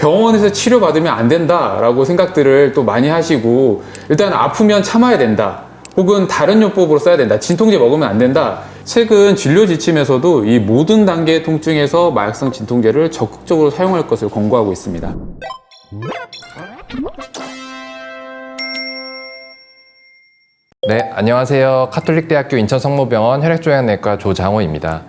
병원에서 치료받으면 안 된다라고 생각들을 또 많이 하시고 일단 아프면 참아야 된다. 혹은 다른 요법으로 써야 된다. 진통제 먹으면 안 된다. 최근 진료 지침에서도 이 모든 단계의 통증에서 마약성 진통제를 적극적으로 사용할 것을 권고하고 있습니다. 네, 안녕하세요. 카톨릭대학교 인천성모병원 혈액종양내과 조장호입니다.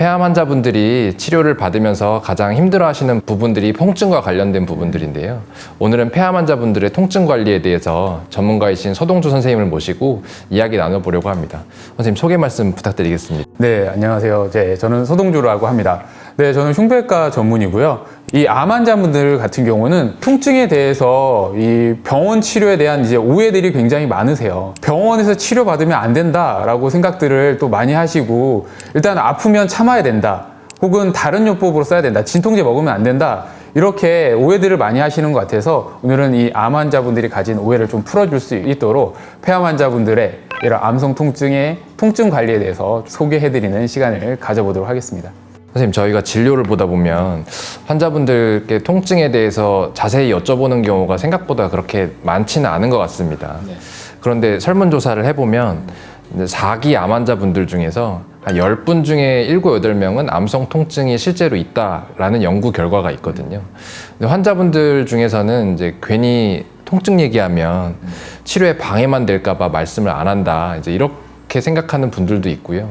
폐암 환자분들이 치료를 받으면서 가장 힘들어 하시는 부분들이 통증과 관련된 부분들인데요. 오늘은 폐암 환자분들의 통증 관리에 대해서 전문가이신 서동주 선생님을 모시고 이야기 나눠보려고 합니다. 선생님 소개 말씀 부탁드리겠습니다. 네, 안녕하세요. 네, 저는 서동주라고 합니다. 네, 저는 흉부외과 전문이고요. 이 암 환자분들 같은 경우는 통증에 대해서 이 병원 치료에 대한 이제 오해들이 굉장히 많으세요. 병원에서 치료받으면 안 된다라고 생각들을 또 많이 하시고 일단 아프면 참아야 된다. 혹은 다른 요법으로 써야 된다. 진통제 먹으면 안 된다. 이렇게 오해들을 많이 하시는 것 같아서 오늘은 이 암 환자분들이 가진 오해를 좀 풀어줄 수 있도록 폐암 환자분들의 이런 암성 통증의 통증 관리에 대해서 소개해드리는 시간을 가져보도록 하겠습니다. 선생님, 저희가 진료를 보다 보면 환자분들께 통증에 대해서 자세히 여쭤보는 경우가 생각보다 그렇게 많지는 않은 것 같습니다. 그런데 설문조사를 해보면 이제 4기 암 환자분들 중에서 한 10분 중에 7, 8명은 암성 통증이 실제로 있다라는 연구 결과가 있거든요. 근데 환자분들 중에서는 이제 괜히 통증 얘기하면 치료에 방해만 될까봐 말씀을 안 한다. 이제 이렇게 생각하는 분들도 있고요.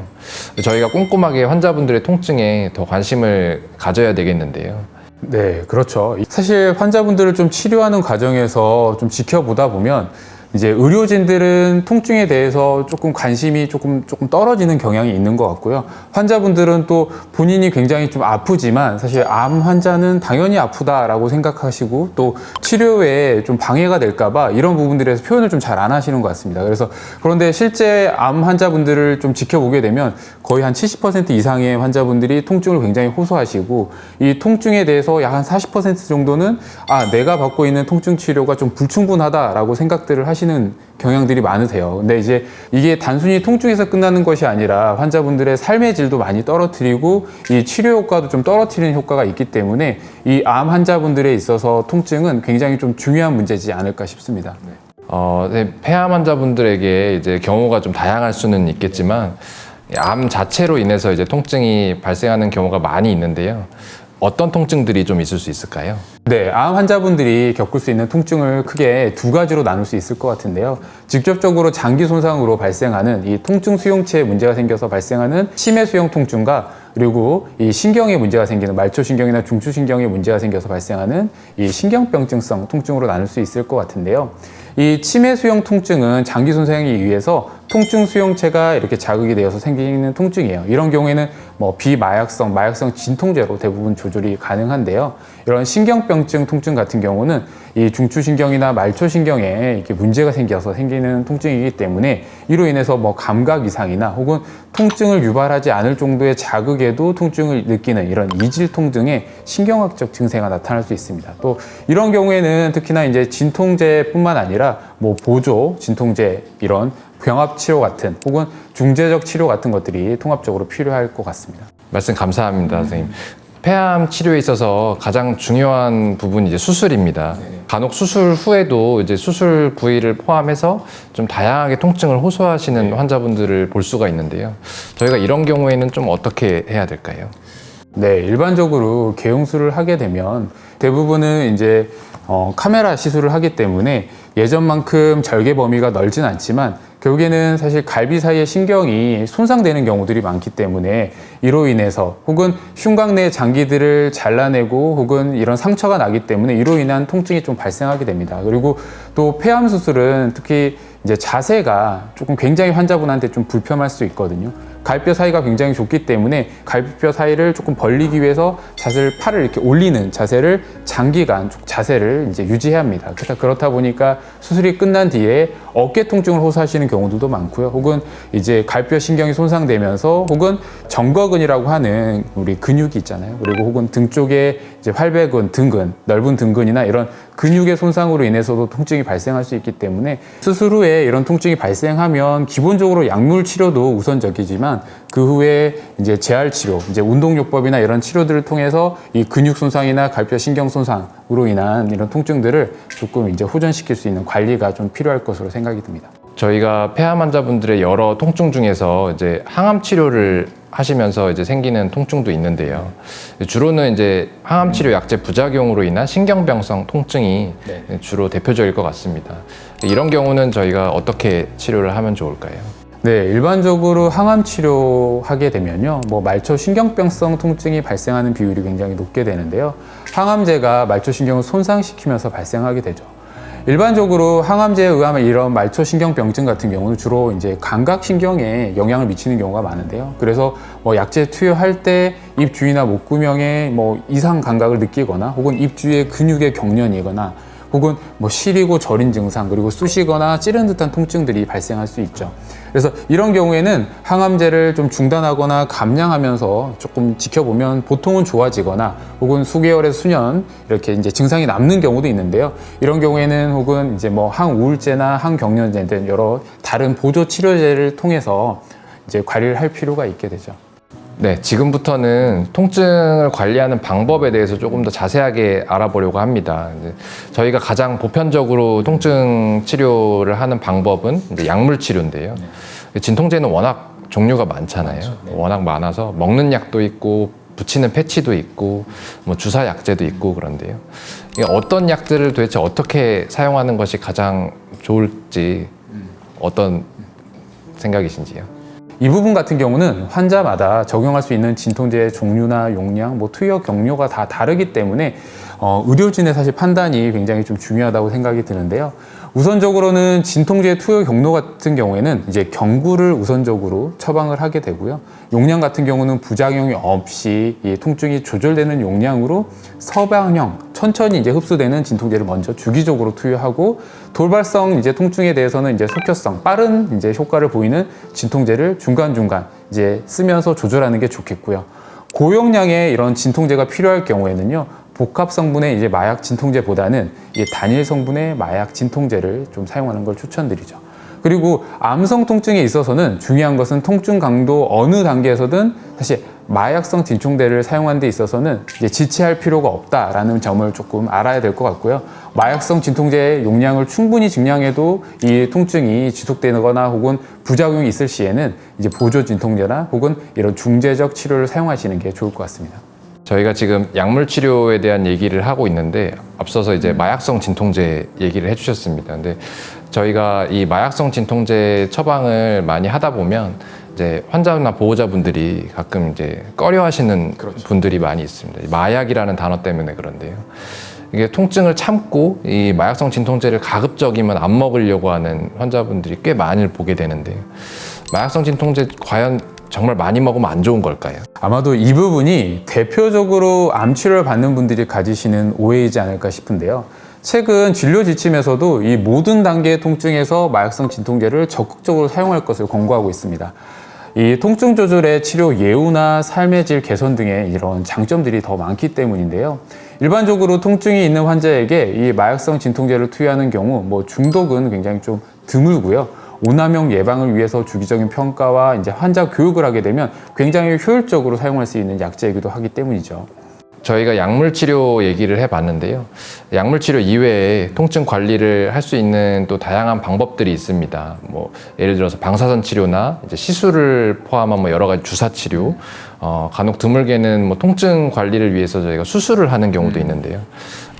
저희가 꼼꼼하게 환자분들의 통증에 더 관심을 가져야 되겠는데요. 네, 그렇죠. 사실 환자분들을 좀 치료하는 과정에서 좀 지켜보다 보면 이제 의료진들은 통증에 대해서 조금 관심이 조금 조금 떨어지는 경향이 있는 것 같고요. 환자분들은 또 본인이 굉장히 좀 아프지만 사실 암 환자는 당연히 아프다라고 생각하시고 또 치료에 좀 방해가 될까봐 이런 부분들에서 표현을 좀 잘 안 하시는 것 같습니다. 그래서 그런데 실제 암 환자분들을 좀 지켜보게 되면 거의 한 70% 이상의 환자분들이 통증을 굉장히 호소하시고 이 통증에 대해서 약 한 40% 정도는 아 내가 받고 있는 통증 치료가 좀 불충분하다라고 생각들을 하시 는 경향들이 많으세요. 근데 이제 이게 단순히 통증에서 끝나는 것이 아니라 환자분들의 삶의 질도 많이 떨어뜨리고 이 치료 효과도 좀 떨어뜨리는 효과가 있기 때문에 이 암 환자분들에 있어서 통증은 굉장히 좀 중요한 문제지 않을까 싶습니다. 어, 네, 폐암 환자분들에게 이제 경우가 좀 다양할 수는 있겠지만 암 자체로 인해서 이제 통증이 발생하는 경우가 많이 있는데요. 어떤 통증들이 좀 있을 수 있을까요? 네, 암 환자분들이 겪을 수 있는 통증을 크게 두 가지로 나눌 수 있을 것 같은데요. 직접적으로 장기 손상으로 발생하는 이 통증 수용체에 문제가 생겨서 발생하는 치매 수용 통증과 그리고 이 신경에 문제가 생기는 말초신경이나 중추신경에 문제가 생겨서 발생하는 이 신경병증성 통증으로 나눌 수 있을 것 같은데요. 이 치매 수용 통증은 장기 손상에 의해서 통증 수용체가 이렇게 자극이 되어서 생기는 통증이에요. 이런 경우에는 뭐 비마약성, 마약성 진통제로 대부분 조절이 가능한데요. 이런 신경병증 통증 같은 경우는 이 중추신경이나 말초신경에 이렇게 문제가 생겨서 생기는 통증이기 때문에 이로 인해서 뭐 감각 이상이나 혹은 통증을 유발하지 않을 정도의 자극에도 통증을 느끼는 이런 이질통 등의 신경학적 증세가 나타날 수 있습니다. 또 이런 경우에는 특히나 이제 진통제뿐만 아니라 뭐 보조 진통제 이런 병합 치료 같은 혹은 중재적 치료 같은 것들이 통합적으로 필요할 것 같습니다. 말씀 감사합니다, 선생님. 폐암 치료에 있어서 가장 중요한 부분이 이제 수술입니다. 간혹 수술 후에도 이제 수술 부위를 포함해서 좀 다양하게 통증을 호소하시는 환자분들을 볼 수가 있는데요. 저희가 이런 경우에는 좀 어떻게 해야 될까요? 네, 일반적으로 개용술을 하게 되면 대부분은 이제 어, 카메라 시술을 하기 때문에 예전만큼 절개 범위가 넓진 않지만 결국에는 사실 갈비 사이의 신경이 손상되는 경우들이 많기 때문에 이로 인해서 혹은 흉곽 내 장기들을 잘라내고 혹은 이런 상처가 나기 때문에 이로 인한 통증이 좀 발생하게 됩니다. 그리고 또 폐암 수술은 특히 이제 자세가 조금 굉장히 환자분한테 좀 불편할 수 있거든요. 갈뼈 사이가 굉장히 좁기 때문에 갈비뼈 사이를 조금 벌리기 위해서 자세를 팔을 이렇게 올리는 자세를 장기간 자세를 이제 유지해야 합니다. 그렇다 그렇다 보니까 수술이 끝난 뒤에 어깨 통증을 호소하시는 경우들도 많고요. 혹은 이제 갈뼈 신경이 손상되면서 혹은 정거근이라고 하는 우리 근육이 있잖아요. 그리고 혹은 등 쪽에 이제 활배근, 등근, 넓은 등근이나 이런 근육의 손상으로 인해서도 통증이 발생할 수 있기 때문에 수술 후에 이런 통증이 발생하면 기본적으로 약물 치료도 우선적이지만 그 후에 이제 재활 치료, 이제 운동요법이나 이런 치료들을 통해서 이 근육 손상이나 갈뼈 신경 손상으로 인한 이런 통증들을 조금 이제 호전시킬 수 있는 관리가 좀 필요할 것으로 생각이 듭니다. 저희가 폐암 환자분들의 여러 통증 중에서 이제 항암 치료를 하시면서 이제 생기는 통증도 있는데요. 주로는 이제 항암 치료 약제 부작용으로 인한 신경병성 통증이 네. 주로 대표적일 것 같습니다. 이런 경우는 저희가 어떻게 치료를 하면 좋을까요? 네, 일반적으로 항암 치료하게 되면요, 뭐 말초 신경병성 통증이 발생하는 비율이 굉장히 높게 되는데요. 항암제가 말초 신경을 손상시키면서 발생하게 되죠. 일반적으로 항암제에 의하면 이런 말초 신경병증 같은 경우는 주로 이제 감각 신경에 영향을 미치는 경우가 많은데요. 그래서 뭐 약제 투여할 때 입 주위나 목구멍에 뭐 이상 감각을 느끼거나 혹은 입 주위에 근육의 경련이거나 혹은 뭐 시리고 저린 증상 그리고 쑤시거나 찌른 듯한 통증들이 발생할 수 있죠. 그래서 이런 경우에는 항암제를 좀 중단하거나 감량하면서 조금 지켜보면 보통은 좋아지거나 혹은 수개월에서 수년 이렇게 이제 증상이 남는 경우도 있는데요. 이런 경우에는 혹은 이제 뭐 항우울제나 항경련제 등 여러 다른 보조 치료제를 통해서 이제 관리를 할 필요가 있게 되죠. 네, 지금부터는 통증을 관리하는 방법에 대해서 조금 더 자세하게 알아보려고 합니다. 저희가 가장 보편적으로 통증 치료를 하는 방법은 약물 치료인데요. 진통제는 워낙 종류가 많잖아요. 워낙 많아서 먹는 약도 있고 붙이는 패치도 있고 뭐 주사 약제도 있고 그런데요. 어떤 약들을 도대체 어떻게 사용하는 것이 가장 좋을지 어떤 생각이신지요? 이 부분 같은 경우는 환자마다 적용할 수 있는 진통제의 종류나 용량, 뭐 투여 경로가 다 다르기 때문에 어, 의료진의 사실 판단이 굉장히 좀 중요하다고 생각이 드는데요. 우선적으로는 진통제 투여 경로 같은 경우에는 이제 경구를 우선적으로 처방을 하게 되고요. 용량 같은 경우는 부작용이 없이 이 통증이 조절되는 용량으로 서방형 천천히 이제 흡수되는 진통제를 먼저 주기적으로 투여하고 돌발성 이제 통증에 대해서는 이제 속효성 빠른 이제 효과를 보이는 진통제를 중간 중간 이제 쓰면서 조절하는 게 좋겠고요. 고용량의 이런 진통제가 필요할 경우에는요. 복합 성분의 이제 마약 진통제보다는 이 단일 성분의 마약 진통제를 좀 사용하는 걸 추천드리죠. 그리고 암성 통증에 있어서는 중요한 것은 통증 강도 어느 단계에서든 사실 마약성 진통제를 사용하는 데 있어서는 지체할 필요가 없다라는 점을 조금 알아야 될 것 같고요. 마약성 진통제의 용량을 충분히 증량해도 이 통증이 지속되거나 혹은 부작용이 있을 시에는 이제 보조 진통제나 혹은 이런 중재적 치료를 사용하시는 게 좋을 것 같습니다. 저희가 지금 약물 치료에 대한 얘기를 하고 있는데 앞서서 이제 마약성 진통제 얘기를 해주셨습니다. 근데 저희가 이 마약성 진통제 처방을 많이 하다 보면 이제 환자나 보호자분들이 가끔 이제 꺼려하시는 분들이 많이 있습니다. 마약이라는 단어 때문에 그런데요. 이게 통증을 참고 이 마약성 진통제를 가급적이면 안 먹으려고 하는 환자분들이 꽤 많이 보게 되는데요. 마약성 진통제 과연 정말 많이 먹으면 안 좋은 걸까요? 아마도 이 부분이 대표적으로 암 치료를 받는 분들이 가지시는 오해이지 않을까 싶은데요. 최근 진료 지침에서도 이 모든 단계의 통증에서 마약성 진통제를 적극적으로 사용할 것을 권고하고 있습니다. 이 통증 조절의 치료 예우나 삶의 질 개선 등의 이런 장점들이 더 많기 때문인데요. 일반적으로 통증이 있는 환자에게 이 마약성 진통제를 투여하는 경우 뭐 중독은 굉장히 좀 드물고요. 오남용 예방을 위해서 주기적인 평가와 이제 환자 교육을 하게 되면 굉장히 효율적으로 사용할 수 있는 약제이기도 하기 때문이죠. 저희가 약물 치료 얘기를 해봤는데요. 약물 치료 이외에 통증 관리를 할 수 있는 또 다양한 방법들이 있습니다. 뭐 예를 들어서 방사선 치료나 이제 시술을 포함한 뭐 여러 가지 주사 치료, 어, 간혹 드물게는 뭐 통증 관리를 위해서 저희가 수술을 하는 경우도 있는데요.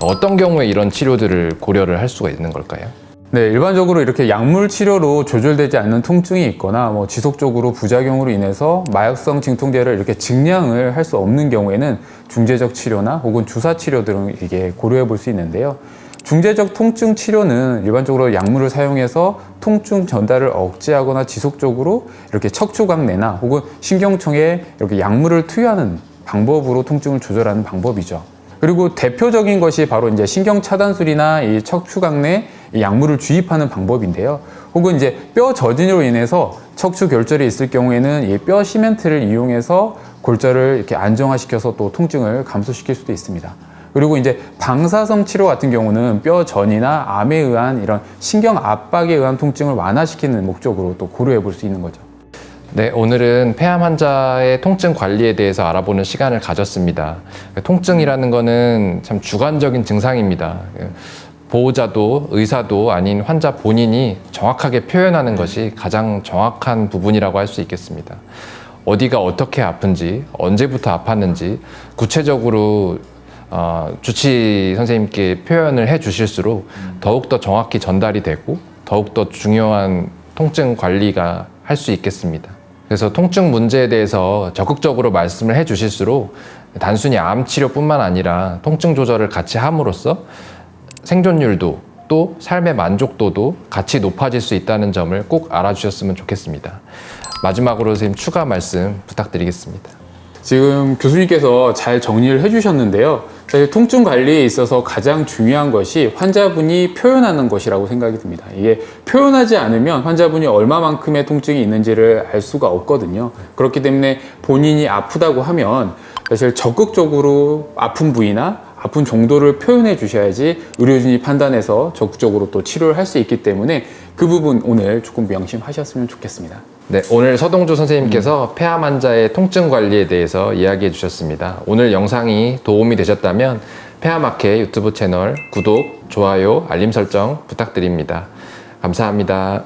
어떤 경우에 이런 치료들을 고려를 할 수가 있는 걸까요? 네, 일반적으로 이렇게 약물 치료로 조절되지 않는 통증이 있거나 뭐 지속적으로 부작용으로 인해서 마약성 진통제를 이렇게 증량을 할 수 없는 경우에는 중재적 치료나 혹은 주사 치료 등을 이게 고려해 볼 수 있는데요. 중재적 통증 치료는 일반적으로 약물을 사용해서 통증 전달을 억제하거나 지속적으로 이렇게 척추광내나 혹은 신경청에 이렇게 약물을 투여하는 방법으로 통증을 조절하는 방법이죠. 그리고 대표적인 것이 바로 이제 신경 차단술이나 이 척추강내 이 약물을 주입하는 방법인데요. 혹은 이제 뼈 저진으로 인해서 척추 결절이 있을 경우에는 이뼈 시멘트를 이용해서 골절을 이렇게 안정화시켜서 또 통증을 감소시킬 수도 있습니다. 그리고 이제 방사성 치료 같은 경우는 뼈 전이나 암에 의한 이런 신경 압박에 의한 통증을 완화시키는 목적으로 또 고려해 볼 수 있는 거죠. 네, 오늘은 폐암 환자의 통증 관리에 대해서 알아보는 시간을 가졌습니다. 통증이라는 거는 참 주관적인 증상입니다. 보호자도 의사도 아닌 환자 본인이 정확하게 표현하는 것이 가장 정확한 부분이라고 할 수 있겠습니다. 어디가 어떻게 아픈지, 언제부터 아팠는지 구체적으로 어, 주치 선생님께 표현을 해 주실수록 더욱더 정확히 전달이 되고 더욱더 중요한 통증 관리가 할 수 있겠습니다. 그래서 통증 문제에 대해서 적극적으로 말씀을 해 주실수록 단순히 암 치료뿐만 아니라 통증 조절을 같이 함으로써 생존율도 또 삶의 만족도도 같이 높아질 수 있다는 점을 꼭 알아주셨으면 좋겠습니다. 마지막으로 선생님 추가 말씀 부탁드리겠습니다. 지금 교수님께서 잘 정리를 해주셨는데요. 사실 통증 관리에 있어서 가장 중요한 것이 환자분이 표현하는 것이라고 생각이 듭니다. 이게 표현하지 않으면 환자분이 얼마만큼의 통증이 있는지를 알 수가 없거든요. 그렇기 때문에 본인이 아프다고 하면 사실 적극적으로 아픈 부위나 아픈 정도를 표현해 주셔야지 의료진이 판단해서 적극적으로 또 치료를 할 수 있기 때문에 그 부분 오늘 조금 명심하셨으면 좋겠습니다. 네, 오늘 서동조 선생님께서 폐암 환자의 통증 관리에 대해서 이야기해 주셨습니다. 오늘 영상이 도움이 되셨다면 폐암학회 유튜브 채널 구독, 좋아요, 알림 설정 부탁드립니다. 감사합니다.